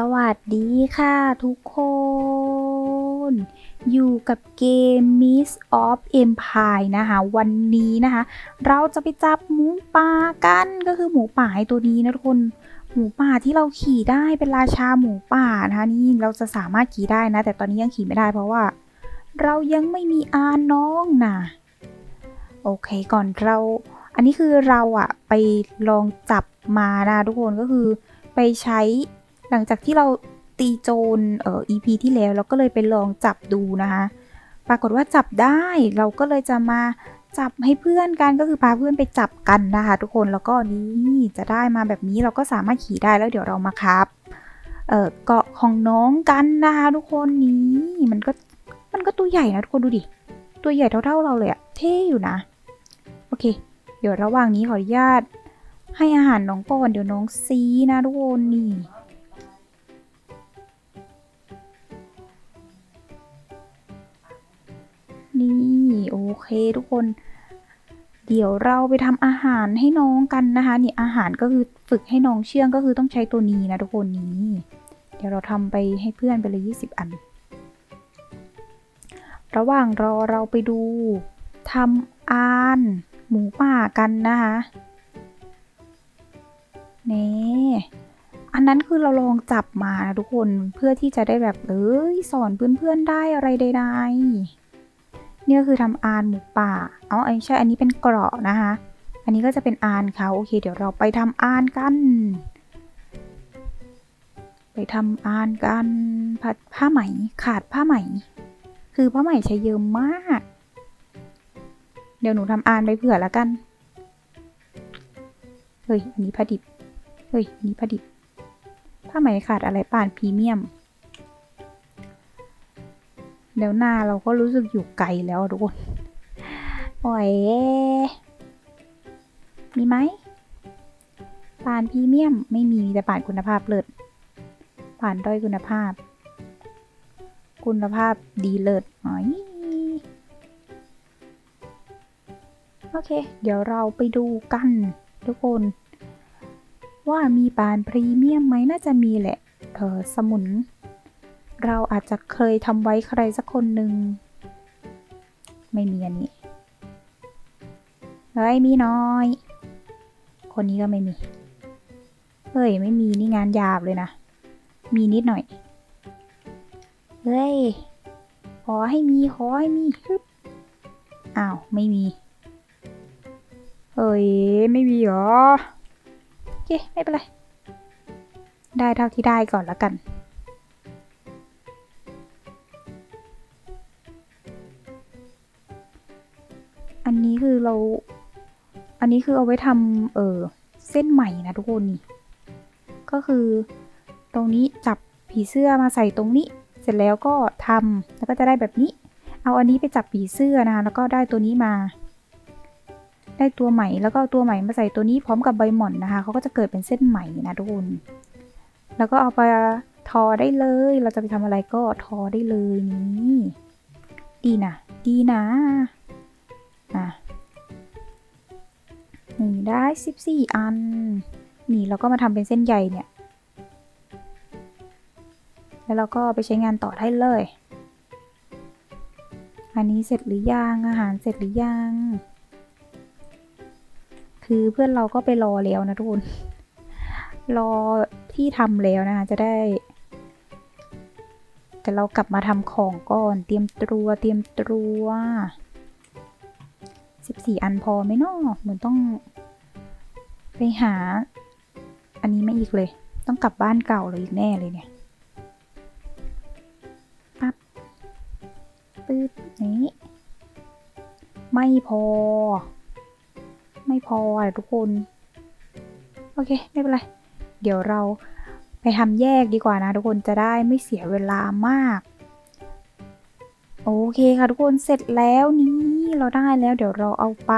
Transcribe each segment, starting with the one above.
สวัสดีค่ะทุกคน อยู่กับเกม Miss of Empire นะคะ วันนี้นะคะ เราจะไปจับหมูป่ากันก็คือหมูป่าไอตัวนี้นะทุกคน หมูป่าที่เราขี่ได้เป็นราชาหมูป่านะคะนี่เราจะสามารถขี่ได้นะ แต่ตอนนี้ยังขี่ไม่ได้เพราะว่า เรายังไม่มีอาน้องนะโอเคก่อนเรา อันนี้คือเราอะไปลองจับมานะทุกคนก็คือไปใช้ หลังจากที่เราตีโจรเอ่อ EP ที่แล้วเราก็เลยไปลองจับดูนะคะ ปรากฏว่าจับได้เราก็เลยจะมาจับให้เพื่อนกันก็คือพาเพื่อนไปจับกันนะคะ ทุกคนแล้วก็นี่จะได้มาแบบนี้เราก็สามารถขี่ได้แล้วเดี๋ยวเรามาครับเอ่อเกาะของน้องกันนะคะ ทุกคนนี้มันก็มันก็ตัวใหญ่นะทุกคนดูดิตัวใหญ่เท่าๆเราเลยอะเท่อยู่นะ โอเค เดี๋ยวระหว่างนี้ขออนุญาตให้อาหารน้องก่อนเดี๋ยวน้องซีนะทุกคนนี่ อเคทุกคน เดี๋ยวเราไปทำอาหารให้น้องกันนะคะ นี่อาหารก็คือฝึกให้น้องเชื่องก็คือต้องใช้ตัวนี้นะทุกคนนี้ เดี๋ยวเราทำไปให้เพื่อนไปเลย20 อัน ระหว่างรอเราไปดูทำอานหมูป่ากันนะคะนี่อันนั้นคือเราลองจับมานะทุกคนเพื่อที่จะได้แบบเอ้ยสอนเพื่อนๆได้อะไรใดๆ นี่ก็คือทำอานหมูป่า เอาไอ้ใช่ อันนี้เป็นเกราะนะคะ อันนี้ก็จะเป็นอานเขาโอเค เดี๋ยวเราไปทำอานกัน ไปทำอานกันผัดผ้าไหม ขาดผ้าไหม คือผ้าไหมใช้เยอะมาก เดี๋ยวหนูทำอานไปเผื่อแล้วกัน เฮ้ย อันนี้ผ้าดิบ เฮ้ย อันนี้ผ้าดิบ ผ้าไหมขาดอะไรป่านพรีเมียม เดี๋ยวหน้าเราก็รู้สึกอยู่ไกลแล้วทุกคนโอ้ยมีไหมป่านพรีเมียมไม่มีมีแต่ป่านคุณภาพเลิศป่านด้อยคุณภาพ คุณภาพดีเลิศอ๋อยโอเค เดี๋ยวเราไปดูกัน ทุกคน ว่ามีปานพรีเมียมไหมน่าจะมีแหละเออสมุน เราอาจจะเคยทำไว้ใครสักคนหนึ่ง ไม่มีอันนี้ เฮ้ย มีน้อย คนนี้ก็ไม่มี เฮ้ย ไม่มีนี่งานหยาบเลยนะ มีนิดหน่อย เฮ้ย ขอให้มี ขอให้มีฮึบอ้าว ไม่มี เฮ้ย ไม่มีหรอ โอเค ไม่เป็นไร ได้เท่าที่ได้ก่อนแล้วกัน นนี้คือเอาไว้ทำเออเส้นใหม่นะทุกคนนี่ ก็คือตรงนี้จับผีเสื้อมาใส่ตรงนี้ เสร็จแล้วก็ทำแล้วก็จะได้แบบนี้ เอาอันนี้ไปจับผีเสื้อนะคะแล้วก็ได้ตัวนี้มา ได้ตัวใหม่แล้วก็ตัวใหม่มาใส่ตัวนี้พร้อมกับใบหม่อนนะคะเขาก็จะเกิดเป็นเส้นใหม่นะทุกคนแล้วก็เอาไปทอได้เลย เราจะไปทำอะไรก็ทอได้เลยนี่ ดีนะ ดีนะอะ นี่ได้สิบสี่อัน นี่เราก็มาทำเป็นเส้นใยเนี่ย แล้วเราก็ไปใช้งานต่อได้เลย อันนี้เสร็จหรือยัง อาหารเสร็จหรือยัง คือเพื่อนเราก็ไปรอแล้วนะทุกคน รอที่ทำแล้วนะคะจะได้ แต่เรากลับมาทำของก่อน เตรียมตัว เตรียมตัว สิบสี่อันพอไหมเนาะเหมือนต้อง ไปหา อันนี้ไม่อีกเลย ต้องกลับบ้านเก่าเลยอีกแน่เลยเนี่ยปั๊บปึ๊บนี้ไม่พอ ไม่พออะทุกคน โอเค ไม่เป็นไร เดี๋ยวเราไปทำแยกดีกว่านะทุกคนจะได้ไม่เสียเวลามาก โอเคค่ะทุกคนเสร็จแล้วนี่ เราได้แล้วเดี๋ยวเราเอาไป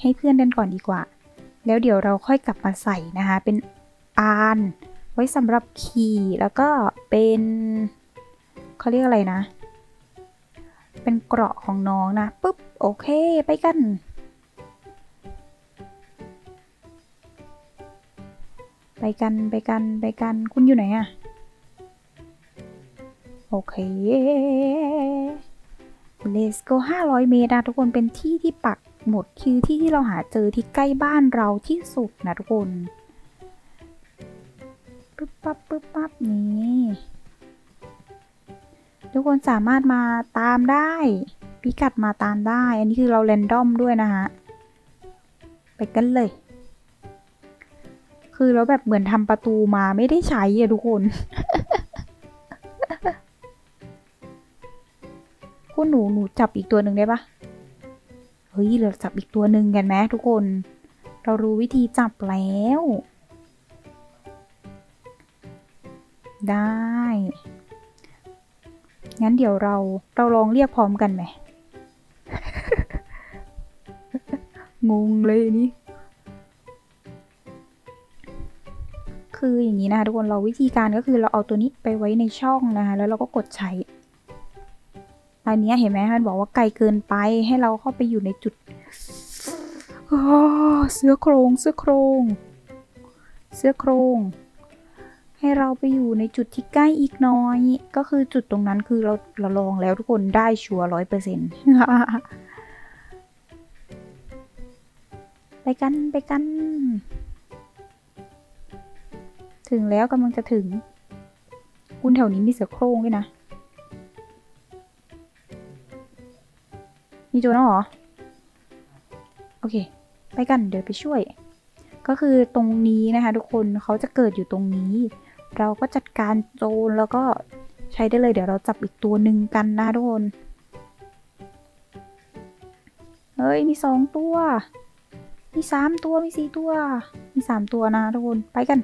ให้เพื่อนกันก่อนดีกว่า แล้วเดี๋ยวเราค่อยกลับมาใส่นะคะ เป็นอาน ไว้สำหรับขี่แล้วก็เป็นเขาเรียกอะไรนะ เป็นเกราะของน้องนะปุ๊บโอเคไปกันไปกันไปกันไปกันคุณอยู่ไหนอะโอเค Let's go 500 เมตรนะทุกคนเป็นที่ที่ปักหมดคือที่ที่เราหาเจอที่ใกล้บ้านเราที่สุดนะทุกคนปึ๊บปั๊บปึ๊บปั๊บนี่ทุกคนสามารถมาตามได้ พิกัดมาตามได้ อันนี้คือเราเรนดอมด้วยนะฮะ ไปกันเลย คือเราแบบเหมือนทำประตูมาไม่ได้ใช้อะทุกคน คุณหนูหนูจับอีกตัวหนึ่งได้ปะเฮ้ยเราจับอีกตัวหนึ่งกันไหมทุกคน เรารู้วิธีจับแล้ว ได้ งั้นเดี๋ยวเราเราลองเรียกพร้อมกันไหมงงเลยนี่ คืออย่างนี้นะคะทุกคนเราวิธีการก็คือเราเอาตัวนี้ไปไว้ในช่องนะคะแล้วเราก็กดใช้ อันเนี้ยเห็นไหมมันบอกว่าไกลเกินไปให้เราเข้าไปอยู่ในจุดเสื้อโครงเสื้อโครง เสื้อโครง ให้เราไปอยู่ในจุดที่ใกล้อีกน้อย ก็คือจุดตรงนั้นคือเราเราลองแล้วทุกคนได้ชัวร้อยเปอร์เซ็นต์ไปกันไปกัน ถึงแล้วกำลังจะถึงคุณแถวนี้มีเสือโครงด้วยนะ มีโจรแล้วเหรอ โอเค ไปกันเดี๋ยวไปช่วย ก็คือตรงนี้นะคะทุกคนเขาจะเกิดอยู่ตรงนี้ เราก็จัดการโจรแล้วก็ใช้ได้เลย เดี๋ยวเราจับอีกตัวหนึ่งกันนะทุกคน เฮ้ย มีสองตัว มีสามตัว มีสี่ตัว มีสามตัวนะทุกคน ไปกัน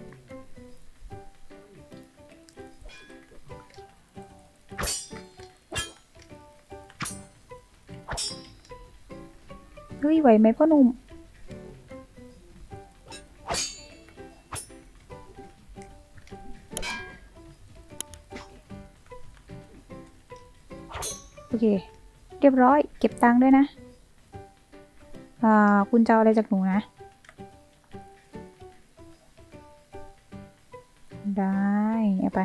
เฮ้ยไหวไหมพ่อหนุ่มโอเค เรียบร้อย เก็บตังค์ด้วยนะ อ่า คุณจะเอาอะไรจากหนูนะ ได้เอาไป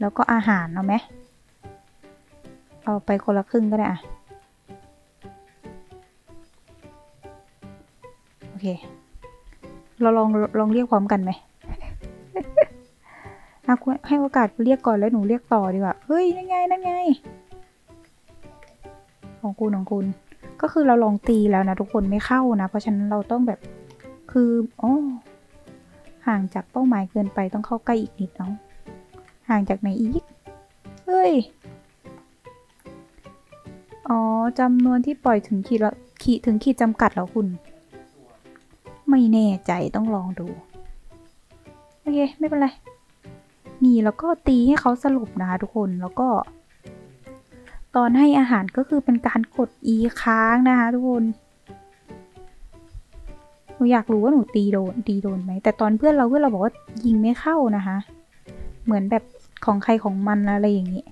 แล้วก็อาหารเอาไหม เอาไปคนละครึ่งก็ได้อะ เคเราลองลองเรียกพร้อมกันไหมอะคุณให้โอกาสเรียกก่อนแล้วหนูเรียกต่อดีกว่า เฮ้ย นั่นไง นั่นไง ของคุณของคุณ ก็คือเราลองตีแล้วนะทุกคนไม่เข้านะ เพราะฉะนั้นเราต้องแบบ คืออ๋อห่างจากเป้าหมายเกินไปต้องเข้าใกล้อีกนิดเนาะห่างจากไหนอีก เฮ้ย อ๋อจำนวนที่ปล่อยถึงขีดละขีดถึงขีดจำกัดแล้วคุณ ไม่แน่ใจต้องลองดู โอเค ไม่เป็นไร นี่แล้วก็ตีให้เขาสรุปนะคะทุกคนแล้วก็ ตอนให้อาหารก็คือเป็นการกด E ค้างนะคะทุกคนหนูอยากรู้ว่าหนูตีโดนตีโดนไหมแต่ตอนเพื่อนเราเพื่อนเราบอกว่ายิงไม่เข้านะคะ เหมือนแบบของใครของมันอะไรอย่างนี้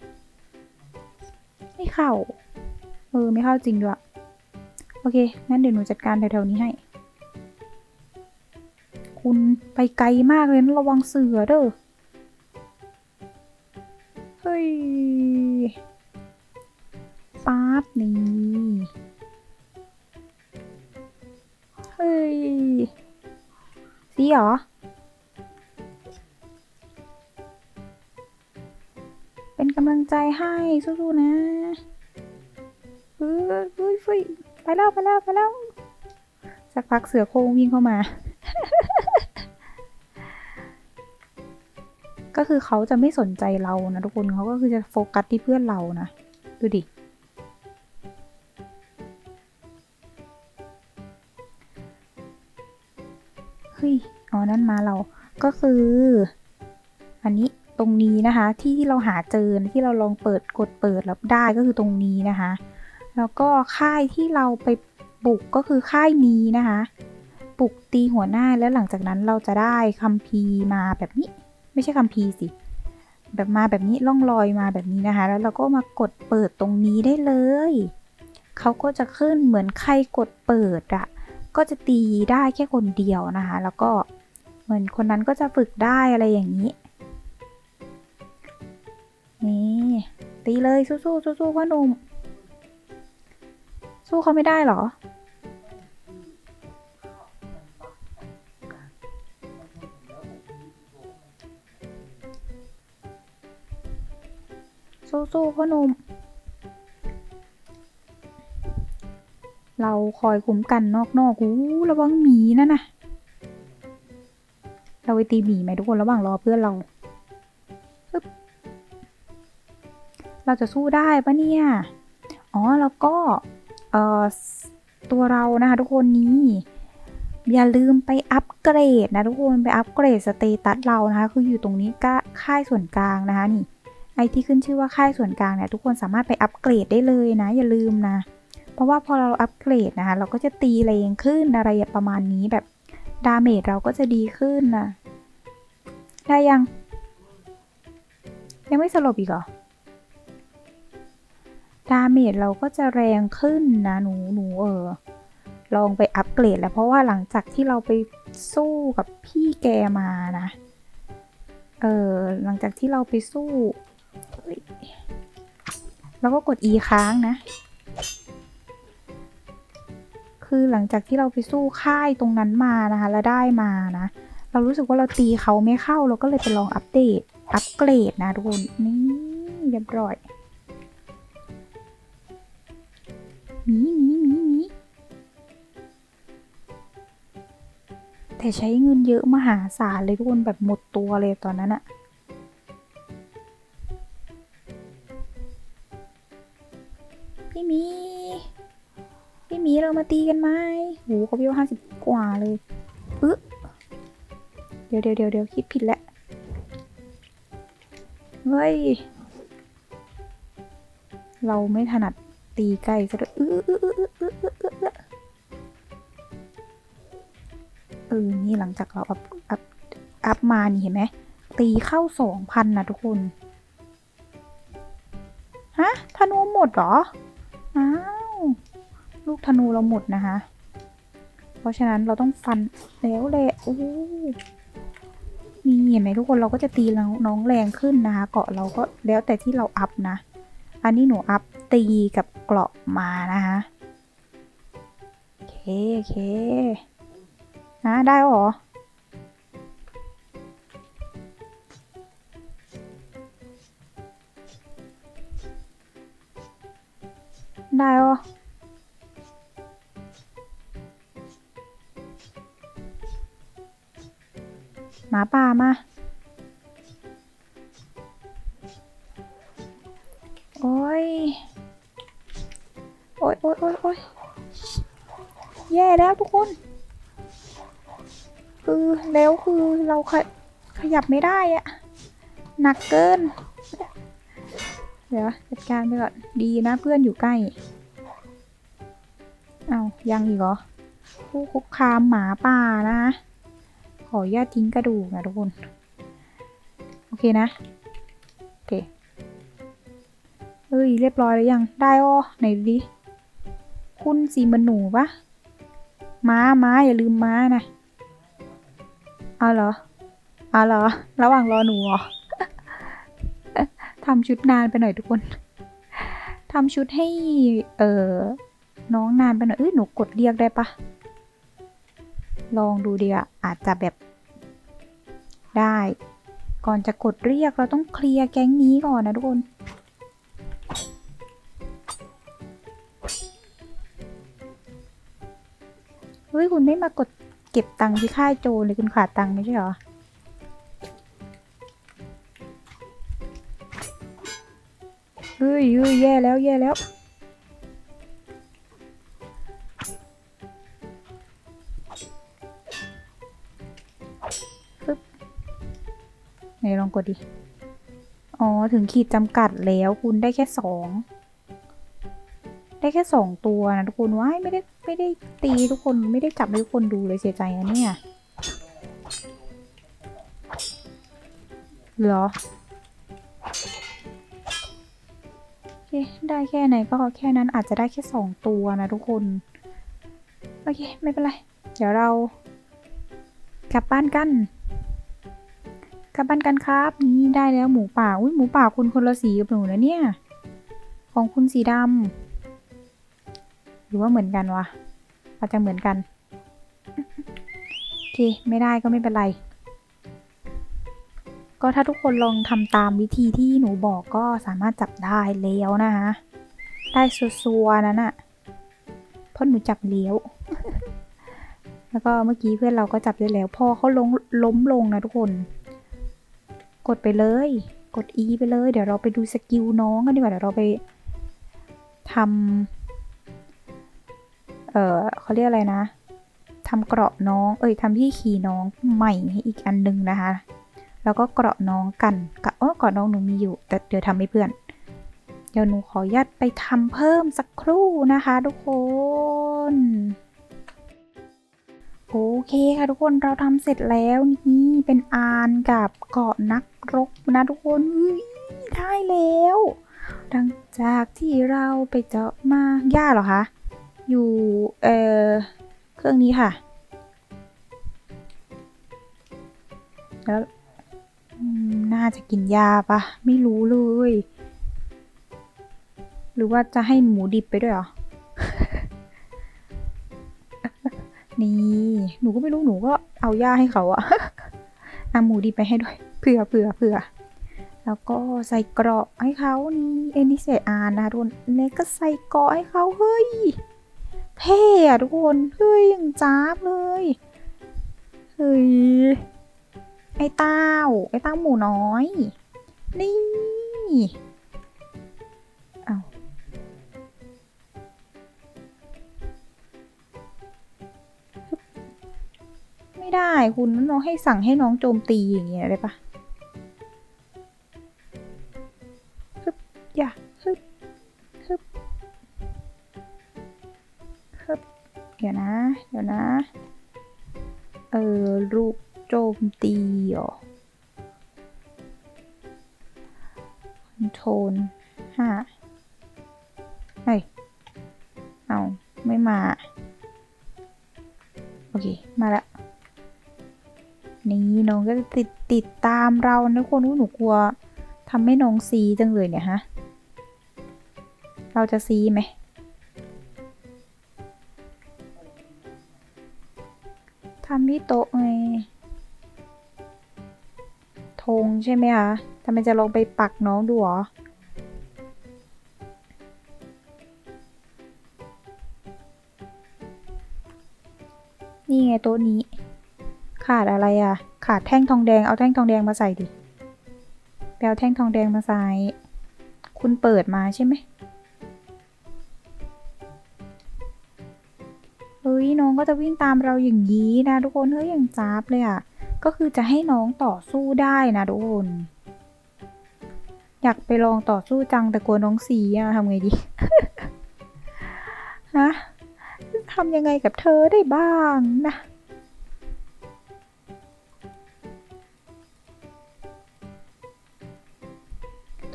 ไม่เข้าเออไม่เข้าจริงด้วยโอเคงั้นเดี๋ยวหนูจัดการแถวๆนี้ให้ คุณไปไกลมากเลยนะระวังเสือเด้อ เฮ้ยป๊าบนี่ เฮ้ย สีเหรอ เป็นกำลังใจให้สู้ๆนะเฮ้ยเฮ้ยเฮ้ยไปแล้วไปแล้วไปแล้วสักพักเสือโครงวิ่งเข้ามา ก็คือเขาจะไม่สนใจเรานะทุกคนเขาก็คือจะโฟกัสที่เพื่อนเรานะ ดูดิเฮ้ยอ๋อนั่นมาเราก็คือ อันนี้ตรงนี้นะคะ ที่ที่เราหาเจอที่เราลองเปิดกดเปิดแล้วได้ก็คือตรงนี้นะคะ แล้วก็ค่ายที่เราไปปลุกก็คือค่ายนี้นะคะปลุกตีหัวหน้าแล้วหลังจากนั้นเราจะได้คัมภีร์มาแบบนี้ ไม่ใช่คัมภีร์สิ แบบมาแบบนี้ล่องลอยมาแบบนี้นะคะ แล้วเราก็มากดเปิดตรงนี้ได้เลย เขาก็จะขึ้นเหมือนใครกดเปิดอะก็จะตีได้แค่คนเดียวนะคะ แล้วก็เหมือนคนนั้นก็จะฝึกได้อะไรอย่างนี้ นี่ตีเลยสู้ๆสู้ๆพ่อหนุ่มสู้เขาไม่ได้เหรอ สู้ๆพ่อหนุ่ม เราคอยคุ้มกันนอกๆอู้ระวังหมีนั่นนะเราไปตีหมีไหมทุกคนระหว่างรอเพื่อนเรา เราจะสู้ได้ปะเนี่ย อ๋อแล้วก็เอ่อตัวเรานะคะทุกคนนี้อย่าลืมไปอัปเกรดนะทุกคนไปอัปเกรดสเตตัสเรานะคะ คืออยู่ตรงนี้ก็ค่ายส่วนกลางนะคะนี่ ไอที่ขึ้นชื่อว่าค่ายส่วนกลางเนี่ยทุกคนสามารถไปอัปเกรดได้เลยนะ อย่าลืมนะ เพราะว่าพอเราอัปเกรดนะคะ เราก็จะตีแรงขึ้นอะไรประมาณนี้แบบดาเมจเราก็จะดีขึ้นนะได้ยัง ยังไม่สลบอีกเหรอดาเมจเราก็จะแรงขึ้นนะหนูหนูเออลองไปอัปเกรดแล้วเพราะว่าหลังจากที่เราไปสู้กับพี่แกมานะ เออหลังจากที่เราไปสู้ เฮ้ยเราก็กด E ค้างนะ คือหลังจากที่เราไปสู้ค่ายตรงนั้นมานะคะ แล้วได้มานะ เรารู้สึกว่าเราตีเขาไม่เข้า เราก็เลยไปลองอัปเดต อัปเกรดนะทุกคน นี่เรียบร้อยหมีหมีหมีหมีแต่ใช้เงินเยอะมหาศาลเลยทุกคนแบบหมดตัวเลยตอนนั้นอะ หมี พี่หมีเรามาตีกันไหมโหเขาวิวห้าสิบกว่าเลยอึ๊เดี๋ยวเดี๋ยวเดี๋ยวเดี๋ยวคิดผิดแล้วเฮ้ย เราไม่ถนัดตีใกล้ซะด้วยเออเออเออเออเออนี่หลังจากเราอัพ อัพ อัพมานี่เห็นไหม ตีเข้าสองพันนะทุกคน ฮะธนูหมดเหรอ อ้าว ลูกธนูเราหมดนะคะ เพราะฉะนั้นเราต้องฟันแล้วแหละโอ้นี่เห็นไหมทุกคนเราก็จะตีน้องแรงขึ้นนะคะ เกาะเราก็แล้วแต่ที่เราอัพนะ อันนี้หนูอัพตีกับเกราะมานะคะโอเคโอเคนะได้หรอ มาป่ามา โอ้ย โอ้ยโอ้ยโอ้ยโอ้ยแย่แล้วทุกคน คือแล้วคือเราขยขยับไม่ได้อะหนักเกิน เดี๋ยวจัดการไปก่อน ดีนะเพื่อนอยู่ใกล้ เอายังอีกเหรอ ผู้คุกคามหมาป่านะ ออนุญาตทิ้งกระดูกนะทุกคน โอเคนะ โอเคเฮ้ย เรียบร้อยแล้วยัง ได้อ้อไหนดูดิ คุณสีมันหนูปะม้าม้าอย่าลืมม้านะ เอาเหรอ เอาเหรอ ระหว่างรอหนูเหรอทำชุดนานไปหน่อยทุกคนทำชุดให้ เออน้องนานไปหน่อยเอ้ยหนูกดเรียกได้ปะ ลองดูดีอะอาจจะแบบได้ ก่อนจะกดเรียกเราต้องเคลียร์แก๊งนี้ก่อนนะทุกคนเฮ้ยคุณไม่มากดเก็บตังค์ที่ค่ายโจรเลยคุณขาดตังค์ไม่ใช่เหรอเฮ้ยเฮ้ยแย่แล้วแย่แล้ว ไหนลองกดดิ อ๋อ ถึงขีดจำกัดแล้วคุณได้แค่สอง ได้แค่สองตัวนะทุกคนว้ายไม่ได้ไม่ได้ตีทุกคนไม่ได้จับให้ทุกคนดูเลยเสียใจนะเนี่ยเหรอโอเคได้แค่ไหนก็แค่นั้นอาจจะได้แค่สองตัวนะทุกคน โอเค ไม่เป็นไร เดี๋ยวเรากลับบ้านกัน กลับบ้านกันครับ นี่ได้แล้วหมูป่า อุ้ยหมูป่าคุณคนละสีกับหนูนะเนี่ย ของคุณสีดำหรือว่าเหมือนกันวะอาจจะเหมือนกันโอเคไม่ได้ก็ไม่เป็นไร ก็ถ้าทุกคนลองทำตามวิธีที่หนูบอกก็สามารถจับได้แล้วนะคะได้ซัวๆนั้นอะเพราะหนูจับเลี้ยว แล้วก็เมื่อกี้เพื่อนเราก็จับได้แล้ว พอเขาลงล้มลงนะทุกคน กดไปเลย กด E ไปเลย เดี๋ยวเราไปดูสกิลน้องกันดีกว่า เดี๋ยวเราไปทำเออเขาเรียกอะไรนะทำเกราะน้อง เอ้ยทำที่ขี่น้องใหม่ให้อีกอันหนึงนะคะ แล้วก็เกราะน้องกันกะเออเกราะน้องหนูมีอยู่ แต่เดี๋ยวทำให้เพื่อน เดี๋ยวหนูขอยัดไปทำเพิ่มสักครู่นะคะ ทุกคน เคค่ะทุกคนเราทำเสร็จแล้วนี่เป็นอานกับเกาะนักรบนะทุกคนเฮ้ยได้แล้วหลังจากที่เราไปเจาะมาย่าเหรอคะ อยู่เอ่อเครื่องนี้ค่ะ แล้วน่าจะกินยาปะไม่รู้เลย หรือว่าจะให้หมูดิบไปด้วยเหรอ นี่หนูก็ไม่รู้หนูก็เอาหญ้าให้เขาอะเอาหมูดิบไปให้ด้วยเผื่อเผื่อเผื่อแล้วก็ใส่เกราะให้เขานี่เอ็นดิเซอานนะทุกคนเนี่ยก็ใส่เกราะให้เขาเฮ้ยเท่อะทุกคนเฮ้ยอย่างจ้าบเลยเฮ้ยไอ้เต้าไอ้เต้าหมูน้อย นี่ายคุณน้องให้สั่งให้น้องโจมตีอย่างเงี้ยได้ปะ เรานะคนนู้หนูกลัวทำให้น้องซีจังเลยเนี่ยฮะ เราจะซีไหม ทำที่โต๊ะไงธงใช่ไหมคะทำไมจะลงไปปักน้องดูเหรอนี่ไงโต๊ะนี้ ขาดอะไรอะ ขาดแท่งทองแดง เอาแท่งทองแดงมาใส่ดิไปเอาแท่งทองแดงมาใส่ คุณเปิดมาใช่ไหมเฮ้ยน้องก็จะวิ่งตามเราอย่างนี้นะทุกคน เฮ้ยอย่างจ้าบเลยอะ ก็คือจะให้น้องต่อสู้ได้นะทุกคน อยากไปลองต่อสู้จังแต่กลัวน้องสีอะทำไงดี ฮะทำยังไงกับเธอได้บ้างนะ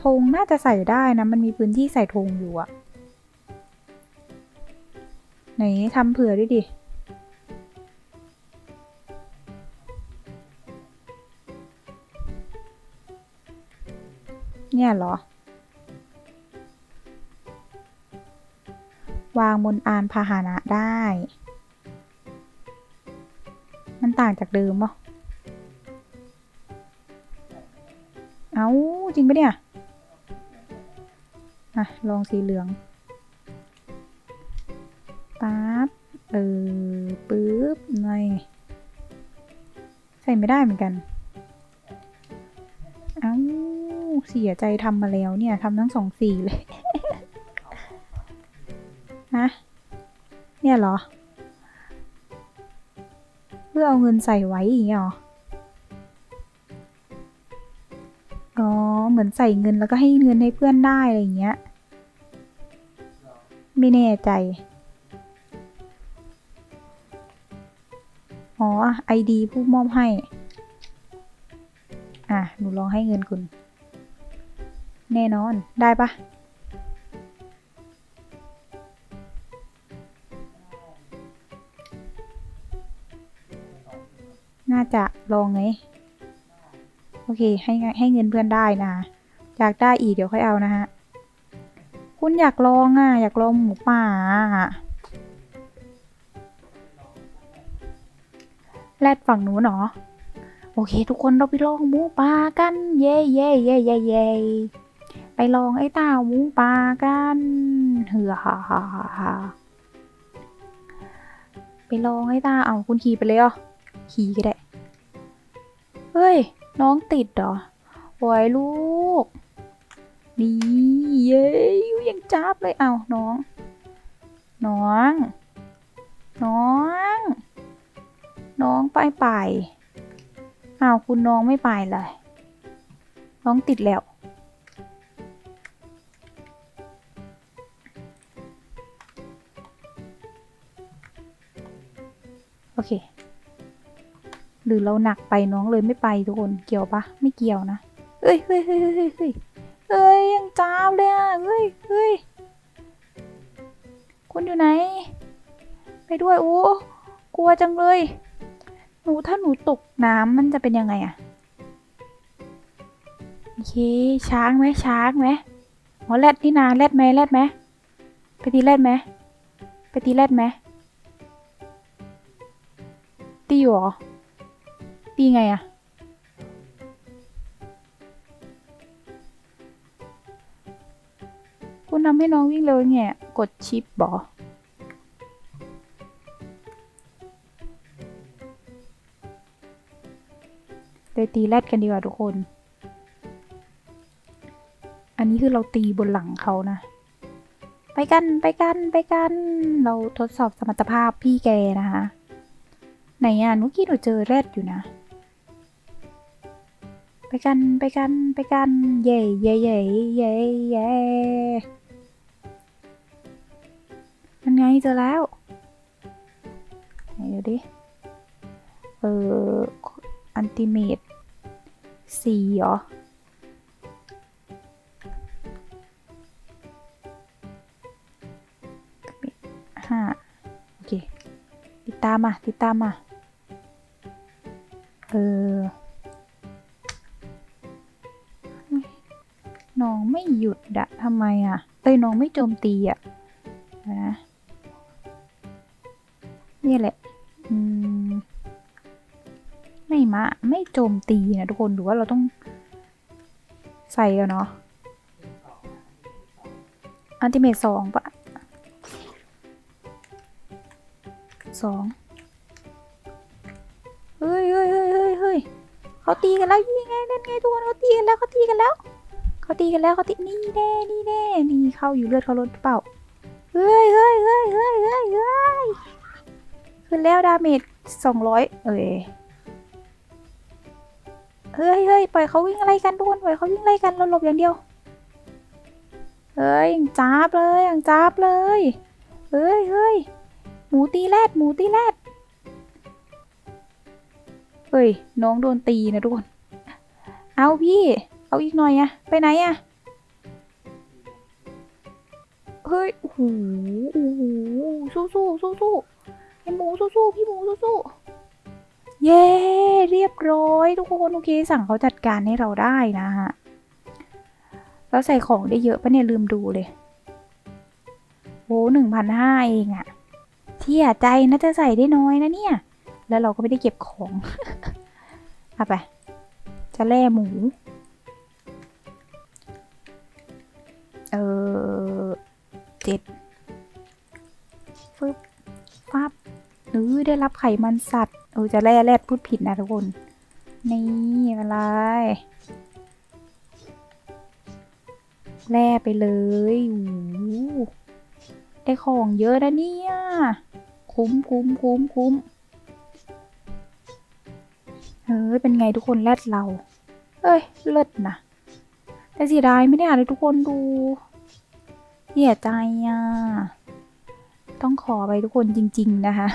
ธงน่าจะใส่ได้นะ มันมีพื้นที่ใส่ธงอยู่อะไหนทำเผื่อด้วยดิ เนี่ยเหรอ วางบนอานพาหนะได้ มันต่างจากเดิมป่ะเอ้า จริงปะเนี่ย อะลองสีเหลืองปั๊บเออปึ๊บหน่อยใส่ไม่ได้เหมือนกันเอ้าเสียใจทำมาแล้วเนี่ยทำทั้งสองสีเลยฮะเนี่ยเหรอ เพื่อเอาเงินใส่ไว้อย่างเงี้ยเหรอ มือนใส่เงินแล้วก็ให้เงินให้เพื่อนได้อะไรเงี้ย ไม่แน่ใจ อ๋อไอดีผู้มอบให้ อะ หนูลองให้เงินคุณ แน่นอน ได้ปะน่าจะลองไง เคให้ให้เงินเพื่อนได้นะอยากได้อีกเดี๋ยวค่อยเอานะฮะคุณอยากลองอะอยากลองหมูป่าแรดฝั่งหนู้นเหรอโอเค ทุกคนเราไปลองหมูป่ากัน เย่เย่เย่เย่เย่ไปลองไอ้เต้าหมูป่ากันเหือฮ่าฮ่าฮ่าไปลองไอ้ตาเอาคุณขี่ไปเลยเหรอขี่ก็ได้ เฮ้ย น้องติดเหรอโอ้ยลูก นี่เย้ยยังจับเลยเอาน้อง น้อง น้อง น้องไปไปอ้าคุณน้องไม่ไปเลย น้องติดแล้วโอเค หรือเราหนักไปน้องเลยไม่ไปทุกคนเกี่ยวปะไม่เกี่ยวนะเอ้ยเฮ้ยเฮ้ยเฮ้ยเฮ้ยเฮ้ยเฮ้ยยังจ้าวเลยอะเฮ้ยเฮ้ยคุณอยู่ไหน ไปด้วยโอ้กลัวจังเลย หนูถ้าหนูตกน้ำมันจะเป็นยังไงอะโอเคช้างไหมช้างไหมอ๋อแรดนี่นาแรดไหมแรดไหมไปตีแรดไหมไปตีแรดไหมตีอยู่หรอ ตีไงอะคุณทำให้น้องวิ่งเร็วไงกดชิปบอเลยตีแรดกันดีกว่าทุกคน อันนี้คือเราตีบนหลังเขานะ ไปกันไปกันไปกัน เราทดสอบสมรรถภาพพี่แกนะคะ ไหนอะนุกี้หนูเจอแรดอยู่นะ ไปกันไปกันไปกัน เย่เย่เย่เย่เย่มันไงเจอแล้วไหนดูดิ เอออันติเมตสี่เหรอห้าโอเค ติดตามมาติดตามมา เออ ไม่หยุดอะทำไมอะเอ้ยน้องไม่โจมตีอะนะนี่แหละมไม่มาไม่โจมตีนะทุกคนหรือว่าเราต้องใส่กันเนาะอันติเมตสองปะสองเฮ้ยเฮ้ยเฮ้ยเฮ้ยเฮ้ยเขาตีกันแล้วยังไงนั่นไงทุกคนเขาตีกันแล้วเขาตีกันแล้ว เขาตีกันแล้วเขาตีนี่แน่นี่แน่นี่เข้าอยู่เลือดเขาลดเปล่าเฮ้ยเฮ้ยเฮ้ยเฮ้ยเฮ้ยเฮ้ยขึ้นแล้วดาเมจสองร้อยเอ้ยเฮ้ยเฮ้ยปล่อยเขาวิ่งอะไรกันทุกคนปล่อยเขาวิ่งอะไรกันเราหลบอย่างเดียวเฮ้ยอย่างจ้าบเลยอย่างจ้าบเลยเฮ้ยเฮ้ยหมูตีแรดหมูตีแรดเฮ้ยน้องโดนตีนะทุกคนเอาพี่ เอาอีกหน่อยอะไปไหนอะเฮ้ยโอ้โหโอ้โหสู้สู้สู้สู้ไอหมูสู้สู้พี่หมูสู้สู้เย้เรียบร้อย ทุกคนโอเคสั่งเขาจัดการให้เราได้นะฮะแล้วใส่ของได้เยอะปะเนี่ยลืมดูเลยโอ้หนึ่งพันห้าเองอะเที่ยใจนะจะใส่ได้น้อยนะเนี่ย แล้วเราก็ไม่ได้เก็บของเอาไปจะแล่หมู จ็ดฟึบฟับหรือได้รับไขมันสัตว์เออจะแร่แรดพูดผิดนะทุกคน นี่อะไรแร่ไปเลยโอ้ได้ของเยอะนะเนี่ย คุ้มคุ้มคุ้มคุ้มเฮ้ยเป็นไงทุกคนแรดเรา เอ้ย เลิศนะ แต่เสียดายไม่ได้อ่านเลยทุกคนดู เสียใจอะ ต้องขอไปทุกคนจริง ๆ นะคะ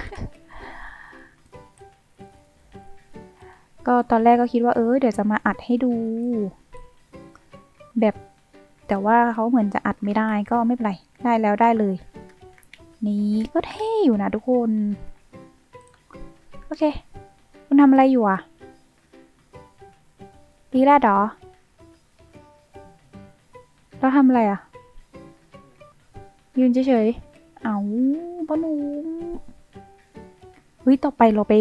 ก็ตอนแรกก็คิดว่าเออเดี๋ยวจะมาอัดให้ดู แบบแต่ว่าเขาเหมือนจะอัดไม่ได้ก็ไม่เป็นไร ได้แล้วได้เลย นี่ก็เท่อยู่นะทุกคน โอเค คุณทำอะไรอยู่อะตีแรดหรอเราทำอะไรอะ ยืนเฉยๆ เอาพ่อหนุ่มเฮ้ย ต่อไปเราไป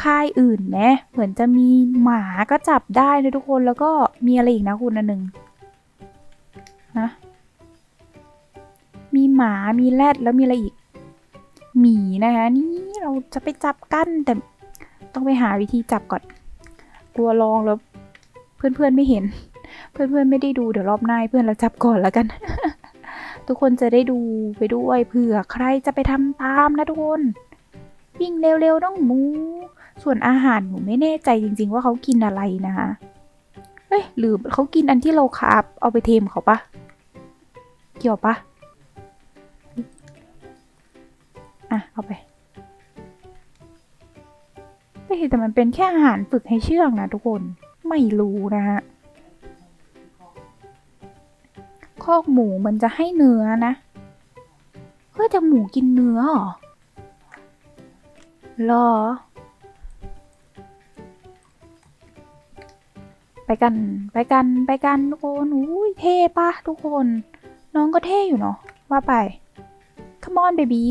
ค่ายอื่นไหมเหมือนจะมีหมาก็จับได้เลยทุกคน แล้วก็มีอะไรอีกนะคุณอันหนึ่งฮะมีหมา มีแรดแล้วมีอะไรอีก หมีนะคะนี่เราจะไปจับกันแต่ต้องไปหาวิธีจับก่อน กลัวลองแล้ว เพื่อนๆไม่เห็น เพื่อนๆไม่ได้ดูเดี๋ยวรอบหน้าเพื่อนเราจับก่อนแล้วกัน ทุกคนจะได้ดูไปด้วยเผื่อใครจะไปทำตามนะทุกคนวิ่งเร็วๆน้องหมู ส่วนอาหารหนูไม่แน่ใจจริง ๆ ว่าเขากินอะไรนะคะเอ้ยหรือเขากินอันที่เราคาบเอาไปเทมเขาปะเกี่ยวปะอะเอาไปเอ้ยแต่มันเป็นแค่อาหารฝึกให้เชื่องนะทุกคนไม่รู้นะฮะ คอกหมูมันจะให้เนื้อนะเฮ้ยแต่หมูกินเนื้อหรอรอ ไปกันไปกันไปกันทุกคนอุ้ยเท่ปะทุกคน น้องก็เท่อยู่เนาะว่าไป come on baby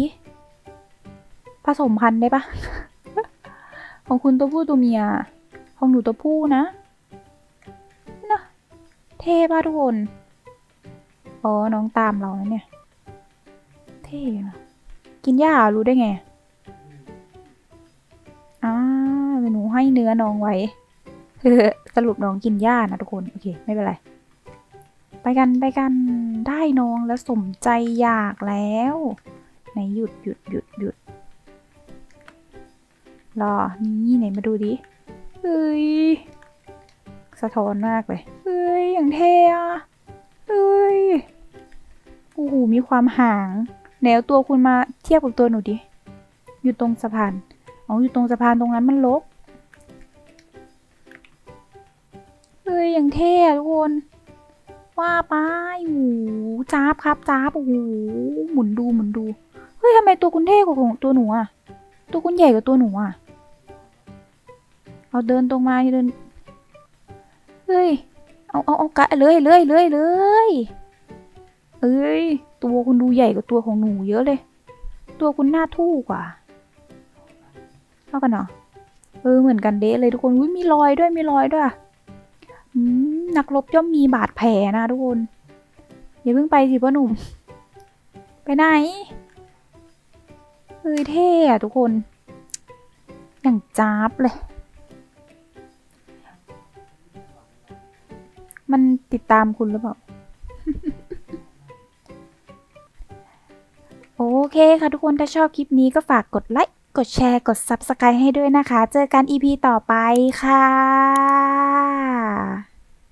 ผสมพันธุ์ได้ปะของคุณตัวผู้ตัวเมีย ของหนูตัวผู้นะนะเท่ปะทุกคน อ๋อ น้องตามเรานะเนี่ย เท่นะกินหญ้ารู้ได้ไงอ้าหนูให้เนื้อน้องไว้สรุปน้องกินหญ้านะทุกคน โอเค ไม่เป็นไร ไปกันไปกัน ได้น้องแล้วสมใจอยากแล้วไหนหยุดหยุดหยุดหยุดรอ นี่ไหนมาดูดิเฮ้ย สะท้อนมากเลยเฮ้ย อย่างเท่อะเฮ้ย โอ้โหมีความห่างแนวตัวคุณมาเทียบกับตัวหนูดิ อยู่ตรงสะพานอ๋ออยู่ตรงสะพานตรงนั้นมันลบเฮ้ยอย่างเท่ทุกคน ว่าไปโอ้จ้าบครับจ้าบโอ้โหหมุนดูหมุนดู เฮ้ยทำไมตัวคุณเท่กว่าของตัวหนูอะตัวคุณใหญ่กว่าตัวหนูอะเอาเดินตรงมาเดิน เฮ้ย เอาเอาเอากะเลยเลยเลยเลย เอ้ย ตัวคุณดูใหญ่กว่าตัวของหนูเยอะเลย ตัวคุณหน้าทู่กว่า เท่ากันเหรอเออเหมือนกันเดะเลยทุกคนอุ้ยมีรอยด้วยมีรอยด้วยอืมนักรบย่อมมีบาดแผลนะทุกคน อย่าเพิ่งไปสิพ่อหนุ่ม ไปไหนเฮ้ยเท่อะทุกคน อย่างจ้าบเลย มันติดตามคุณหรือเปล่า โอเคค่ะทุกคนถ้าชอบคลิปนี้ก็ฝากกดไลค์กดแชร์กด Subscribe ให้ด้วยนะคะ เจอกัน EP ต่อไปค่ะ